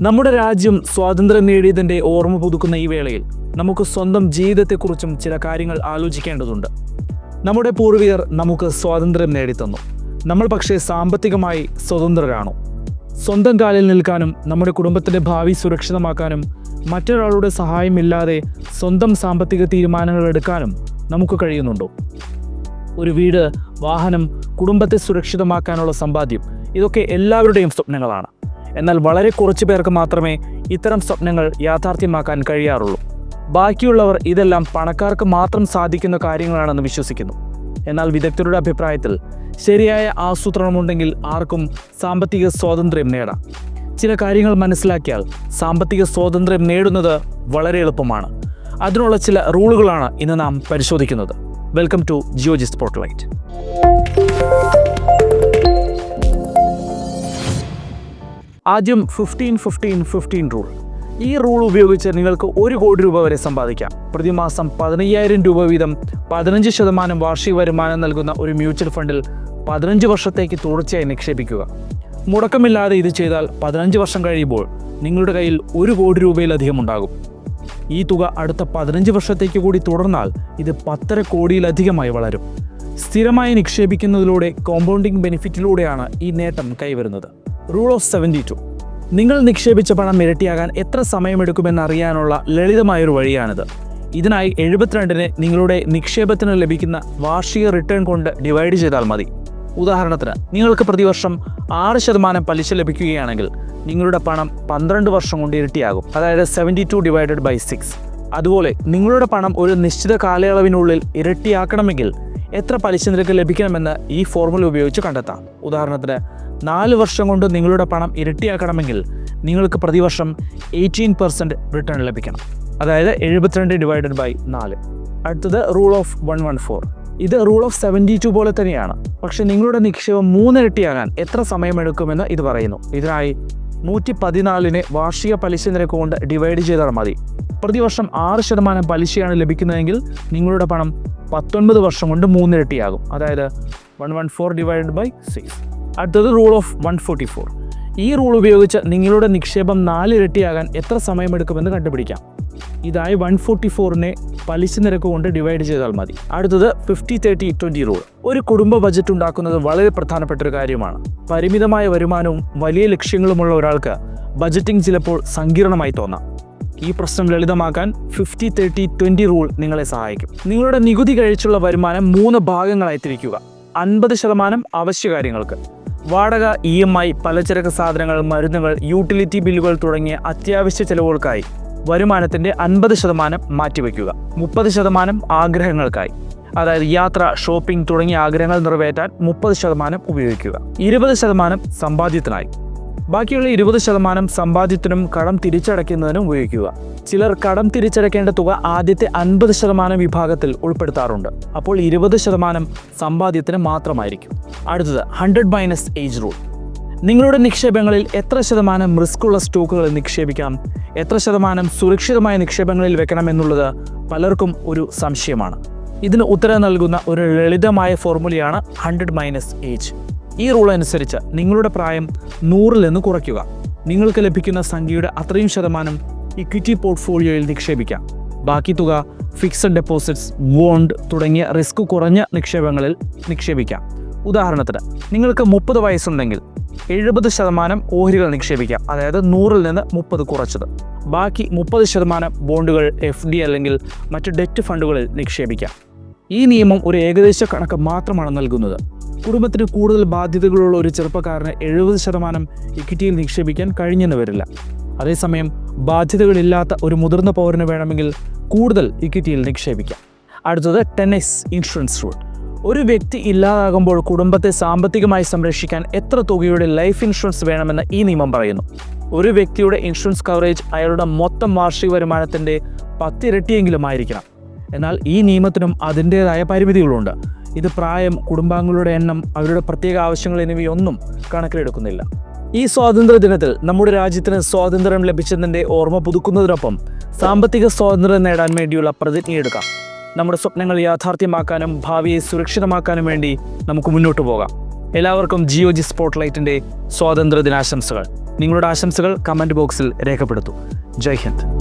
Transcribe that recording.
നമ്മുടെ രാജ്യം സ്വാതന്ത്ര്യം നേടിയതിന്റെ ഓർമ്മ പുതുക്കുന്ന ഈ വേളയിൽ നമുക്ക് സ്വന്തം ജീവിതത്തെക്കുറിച്ചും ചില കാര്യങ്ങൾ ആലോചിക്കേണ്ടതുണ്ട്. നമ്മുടെ പൂർവികർ നമുക്ക് സ്വാതന്ത്ര്യം നേടിത്തന്നു. നമ്മൾ പക്ഷേ സാമ്പത്തികമായി സ്വതന്ത്രരാണോ. സ്വന്തം കാലിൽ നിൽക്കാനും നമ്മുടെ കുടുംബത്തിന്റെ ഭാവി സുരക്ഷിതമാക്കാനും മറ്റൊരാളുടെ സഹായമില്ലാതെ സ്വന്തം സാമ്പത്തിക തീരുമാനങ്ങൾ എടുക്കാനും നമുക്ക് കഴിയുന്നുണ്ടോ? ഒരു വീട് വാഹനം കുടുംബത്തെ സുരക്ഷിതമാക്കാനുള്ള സമ്പാദ്യം ഇതൊക്കെ എല്ലാവരുടെയും സ്വപ്നങ്ങളാണ്. എന്നാൽ വളരെ കുറച്ചു പേർക്ക് മാത്രമേ ഇത്തരം സ്വപ്നങ്ങൾ യാഥാർത്ഥ്യമാക്കാൻ കഴിയാറുള്ളൂ. ബാക്കിയുള്ളവർ ഇതെല്ലാം പണക്കാർക്ക് മാത്രം സാധിക്കുന്ന കാര്യങ്ങളാണെന്ന് വിശ്വസിക്കുന്നു. എന്നാൽ വിദഗ്ധരുടെ അഭിപ്രായത്തിൽ ശരിയായ ആസൂത്രണമുണ്ടെങ്കിൽ ആർക്കും സാമ്പത്തിക സ്വാതന്ത്ര്യം നേടാം. ചില കാര്യങ്ങൾ മനസ്സിലാക്കിയാൽ സാമ്പത്തിക സ്വാതന്ത്ര്യം നേടുന്നത് വളരെ എളുപ്പമാണ്. അതിനുള്ള ചില റൂളുകളാണ് ഇന്ന് നാം പരിശോധിക്കുന്നത്. വെൽക്കം ടു ജിയോജി സ്പോട്ട്ലൈറ്റ് ആദ്യം ഫിഫ്റ്റീൻ ഫിഫ്റ്റീൻ ഫിഫ്റ്റീൻ റൂൾ ഈ റൂൾ ഉപയോഗിച്ച് നിങ്ങൾക്ക് ഒരു കോടി രൂപ വരെ സമ്പാദിക്കാം. പ്രതിമാസം പതിനയ്യായിരം രൂപ വീതം പതിനഞ്ച് ശതമാനം വാർഷിക വരുമാനം നൽകുന്ന ഒരു മ്യൂച്വൽ ഫണ്ടിൽ പതിനഞ്ച് വർഷത്തേക്ക് തുടർച്ചയായി നിക്ഷേപിക്കുക. മുടക്കമില്ലാതെ ഇത് ചെയ്താൽ പതിനഞ്ച് വർഷം കഴിയുമ്പോൾ നിങ്ങളുടെ കയ്യിൽ ഒരു കോടി രൂപയിലധികം ഉണ്ടാകും. ഈ തുക അടുത്ത പതിനഞ്ച് വർഷത്തേക്ക് കൂടി തുടർന്നാൽ ഇത് പത്തര കോടിയിലധികമായി വളരും. സ്ഥിരമായി നിക്ഷേപിക്കുന്നതിലൂടെ കോമ്പൗണ്ടിംഗ് ബെനിഫിറ്റിലൂടെയാണ് ഈ നേട്ടം കൈവരുന്നത്. റൂൾ ഓഫ് സെവന്റി ടു നിങ്ങൾ നിക്ഷേപിച്ച പണം ഇരട്ടിയാകാൻ എത്ര സമയമെടുക്കുമെന്ന് അറിയാനുള്ള ലളിതമായൊരു വഴിയാണിത്. ഇതിനായി എഴുപത്തിരണ്ടിന് നിങ്ങളുടെ നിക്ഷേപത്തിന് ലഭിക്കുന്ന വാർഷിക റിട്ടേൺ കൊണ്ട് ഡിവൈഡ് ചെയ്താൽ മതി. ഉദാഹരണത്തിന് നിങ്ങൾക്ക് പ്രതിവർഷം ആറ് ശതമാനം പലിശ ലഭിക്കുകയാണെങ്കിൽ നിങ്ങളുടെ പണം പന്ത്രണ്ട് വർഷം കൊണ്ട് ഇരട്ടിയാകും. അതായത് seventy two divided by six അതുപോലെ നിങ്ങളുടെ പണം ഒരു നിശ്ചിത കാലയളവിനുള്ളിൽ ഇരട്ടിയാക്കണമെങ്കിൽ എത്ര പലിശ നിരക്ക് ലഭിക്കണമെന്ന് ഈ ഫോർമുല ഉപയോഗിച്ച് കണ്ടെത്താം. ഉദാഹരണത്തിന് നാല് വർഷം കൊണ്ട് നിങ്ങളുടെ പണം ഇരട്ടിയാക്കണമെങ്കിൽ നിങ്ങൾക്ക് പ്രതിവർഷം എയ്റ്റീൻ പെർസെന്റ് റിട്ടേൺ ലഭിക്കണം. അതായത് എഴുപത്തിരണ്ട് ഡിവൈഡഡ് ബൈ നാല്. അടുത്തത് rule of one one four ഇത് റൂൾ ഓഫ് സെവന്റി ടു പോലെ തന്നെയാണ്. പക്ഷേ നിങ്ങളുടെ നിക്ഷേപം മൂന്നിരട്ടിയാകാൻ എത്ര സമയമെടുക്കുമെന്ന് ഇത് പറയുന്നു. ഇതിനായി നൂറ്റി പതിനാലിനെ വാർഷിക പലിശ നിരക്ക് കൊണ്ട് ഡിവൈഡ് ചെയ്താൽ മതി. പ്രതിവർഷം ആറ് ശതമാനം പലിശയാണ് ലഭിക്കുന്നതെങ്കിൽ നിങ്ങളുടെ പണം പത്തൊൻപത് വർഷം കൊണ്ട് മൂന്നിരട്ടിയാകും. അതായത് one one four divided by six അടുത്തത് rule of one forty four ഈ റൂൾ ഉപയോഗിച്ച് നിങ്ങളുടെ നിക്ഷേപം നാലിരട്ടിയാകാൻ എത്ര സമയമെടുക്കുമെന്ന് കണ്ടുപിടിക്കാം. ഇതായി വൺ ഫോർട്ടി ഫോറിനെ പലിശ നിരക്ക് കൊണ്ട് ഡിവൈഡ് ചെയ്താൽ മതി. അടുത്തത് ഫിഫ്റ്റി തേർട്ടി ട്വന്റി റൂൾ ഒരു കുടുംബ ബജറ്റ് ഉണ്ടാക്കുന്നത് വളരെ പ്രധാനപ്പെട്ട ഒരു കാര്യമാണ്. പരിമിതമായ വരുമാനവും വലിയ ലക്ഷ്യങ്ങളുമുള്ള ഒരാൾക്ക് ബജറ്റിംഗ് ചിലപ്പോൾ സങ്കീർണമായി തോന്നാം. ഈ പ്രശ്നം ലളിതമാക്കാൻ ഫിഫ്റ്റി തേർട്ടി ട്വന്റി റൂൾ നിങ്ങളെ സഹായിക്കും. നിങ്ങളുടെ നികുതി കഴിച്ചുള്ള വരുമാനം മൂന്ന് ഭാഗങ്ങളായി തിരിക്കുക. അൻപത് ശതമാനം അവശ്യകാര്യങ്ങൾക്ക് വാടക ഇ എം ഐ പലചരക്ക് സാധനങ്ങൾ മരുന്നുകൾ യൂട്ടിലിറ്റി ബില്ലുകൾ തുടങ്ങിയ അത്യാവശ്യ ചെലവുകൾക്കായി വരുമാനത്തിന്റെ അൻപത് ശതമാനം മാറ്റിവെക്കുക മുപ്പത് ശതമാനം ആഗ്രഹങ്ങൾക്കായി. അതായത് യാത്ര ഷോപ്പിംഗ് തുടങ്ങിയ ആഗ്രഹങ്ങൾ നിറവേറ്റാൻ മുപ്പത് ശതമാനം ഉപയോഗിക്കുക. ഇരുപത് ശതമാനം സമ്പാദ്യത്തിനായി. ബാക്കിയുള്ള ഇരുപത് ശതമാനം സമ്പാദ്യത്തിനും കടം തിരിച്ചടയ്ക്കുന്നതിനും ഉപയോഗിക്കുക. ചിലർ കടം തിരിച്ചടയ്ക്കേണ്ട തുക ആദ്യത്തെ അൻപത് ശതമാനം വിഭാഗത്തിൽ ഉൾപ്പെടുത്താറുണ്ട്. അപ്പോൾ ഇരുപത് ശതമാനം സമ്പാദ്യത്തിന് മാത്രമായിരിക്കും. അടുത്തത് ഹൺഡ്രഡ് മൈനസ് ഏജ് റൂൾ. നിങ്ങളുടെ നിക്ഷേപങ്ങളിൽ എത്ര ശതമാനം റിസ്ക്കുള്ള സ്റ്റോക്കുകൾ നിക്ഷേപിക്കാം? എത്ര ശതമാനം സുരക്ഷിതമായ നിക്ഷേപങ്ങളിൽ വെക്കണം എന്നുള്ളത് പലർക്കും ഒരു സംശയമാണ്. ഇതിന് ഉത്തരം നൽകുന്ന ഒരു ലളിതമായ ഫോർമുലയാണ് ഹൺഡ്രഡ് മൈനസ് ഏജ്. ഈ റൂൾ അനുസരിച്ച് നിങ്ങളുടെ പ്രായം നൂറിൽ നിന്ന് കുറയ്ക്കുക. നിങ്ങൾക്ക് ലഭിക്കുന്ന സംഖ്യയുടെ അത്രയും ശതമാനം ഇക്വിറ്റി പോർട്ട്ഫോളിയോയിൽ നിക്ഷേപിക്കാം. ബാക്കി തുക ഫിക്സഡ് ഡെപ്പോസിറ്റ്സ് ബോണ്ട് തുടങ്ങിയ റിസ്ക് കുറഞ്ഞ നിക്ഷേപങ്ങളിൽ നിക്ഷേപിക്കാം. ഉദാഹരണത്തിന് നിങ്ങൾക്ക് മുപ്പത് വയസ്സുണ്ടെങ്കിൽ എഴുപത് ശതമാനം ഓഹരികൾ നിക്ഷേപിക്കാം. അതായത് നൂറിൽ നിന്ന് മുപ്പത് കുറച്ചത്. ബാക്കി മുപ്പത് ശതമാനം ബോണ്ടുകൾ എഫ് ഡി അല്ലെങ്കിൽ മറ്റ് ഡെറ്റ് ഫണ്ടുകളിൽ നിക്ഷേപിക്കാം. ഈ നിയമം ഒരു ഏകദേശ കണക്ക് മാത്രമാണ് നൽകുന്നത്. കുടുംബത്തിന് കൂടുതൽ ബാധ്യതകളുള്ള ഒരു ചെറുപ്പക്കാരന് എഴുപത് ശതമാനം ഇക്വിറ്റിയിൽ നിക്ഷേപിക്കാൻ കഴിഞ്ഞെന്ന് വരില്ല. അതേസമയം ബാധ്യതകളില്ലാത്ത ഒരു മുതിർന്ന പൗരന് വേണമെങ്കിൽ കൂടുതൽ ഇക്വിറ്റിയിൽ നിക്ഷേപിക്കാം. അടുത്തത് ടെന്നൈസ് ഇൻഷുറൻസ് റൂൾ. ഒരു വ്യക്തി ഇല്ലാതാകുമ്പോൾ കുടുംബത്തെ സാമ്പത്തികമായി സംരക്ഷിക്കാൻ എത്ര തുകയുടെ ലൈഫ് ഇൻഷുറൻസ് വേണമെന്ന് ഈ നിയമം പറയുന്നു. ഒരു വ്യക്തിയുടെ ഇൻഷുറൻസ് കവറേജ് അയാളുടെ മൊത്തം വാർഷിക വരുമാനത്തിന്റെ പത്തിരട്ടിയെങ്കിലും ആയിരിക്കണം. എന്നാൽ ഈ നിയമത്തിനും അതിന്റേതായ പരിമിതികളുണ്ട്. ഇത് പ്രായം കുടുംബാംഗങ്ങളുടെ എണ്ണം അവരുടെ പ്രത്യേക ആവശ്യങ്ങൾ എന്നിവയൊന്നും കണക്കിലെടുക്കുന്നില്ല. ഈ സ്വാതന്ത്ര്യ ദിനത്തിൽ നമ്മുടെ രാജ്യത്തിന് സ്വാതന്ത്ര്യം ലഭിച്ചതിന്റെ ഓർമ്മ പുതുക്കുന്നതിനൊപ്പം സാമ്പത്തിക സ്വാതന്ത്ര്യം നേടാൻ വേണ്ടിയുള്ള പ്രതിജ്ഞയെടുക്കാം. നമ്മുടെ സ്വപ്നങ്ങൾ യാഥാർത്ഥ്യമാക്കാനും ഭാവിയെ സുരക്ഷിതമാക്കാനും വേണ്ടി നമുക്ക് മുന്നോട്ട് പോകാം. എല്ലാവർക്കും ജിയോ ജി സ്പോട്ട്ലൈറ്റിന്റെ സ്വാതന്ത്ര്യ ദിനാശംസകൾ നിങ്ങളുടെ ആശംസകൾ കമന്റ് ബോക്സിൽ രേഖപ്പെടുത്തൂ. ജയ് ഹിന്ദ്.